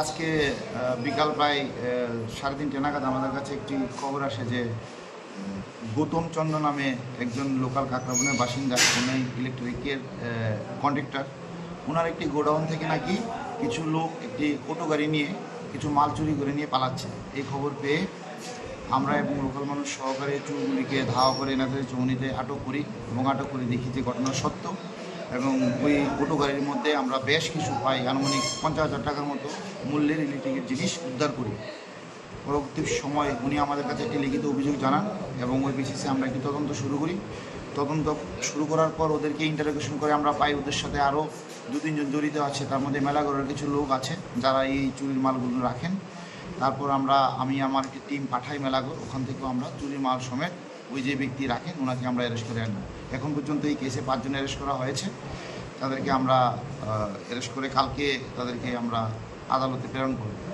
আজকে বিকাল প্রায় সাড়ে তিনটে নাগাদ আমাদের কাছে একটি খবর আসে যে গৌতম চন্দ্র নামে একজন লোকাল কাকরাবনের বাসিন্দা, উনি ইলেকট্রিকের কন্ট্রাক্টর ওনার একটি গোডাউন থেকে নাকি কিছু লোক একটি অটো গাড়ি নিয়ে কিছু মাল চুরি করে নিয়ে পালাচ্ছে। এই খবর পেয়ে আমরা এবং লোকাল মানুষ সহকারে চুরগুলিকে ধাওয়া করে এনাদের চৌনিতে আটক করি এবং আটক করে দেখি যে ঘটনা সত্য। এবং ওই অটো গাড়ির মধ্যে আমরা বেশ কিছু পাই আনুমানিক পঞ্চাশ হাজার টাকার মতো মূল্যের ইলেকট্রিকের জিনিস উদ্ধার করি। পরবর্তী সময় উনি আমাদের কাছে একটি লিখিত অভিযোগ জানান এবং ওই বেসিসে আমরা একটি তদন্ত শুরু করি। তদন্ত শুরু করার পর ওদেরকে ইন্টারোগেশন করে আমরা পাই ওদের সাথে আরও দু তিনজন জড়িত আছে। তার মধ্যে মেলাগড়ের কিছু লোক আছে যারা এই চুরির মালগুলো রাখেন। তারপর আমরা, আমি আমার একটি টিম পাঠাই মেলাগড়, ওখান থেকেও আমরা চুরির মাল সমেত ওই যে ব্যক্তি রাখেন, ওনাকে আমরা অ্যারেস্ট করে আনি এখন পর্যন্ত এই কেসে পাঁচজন অ্যারেস্ট করা হয়েছে। তাদেরকে আমরা অ্যারেস্ট করে কালকে তাদেরকে আমরা আদালতে প্রেরণ করব।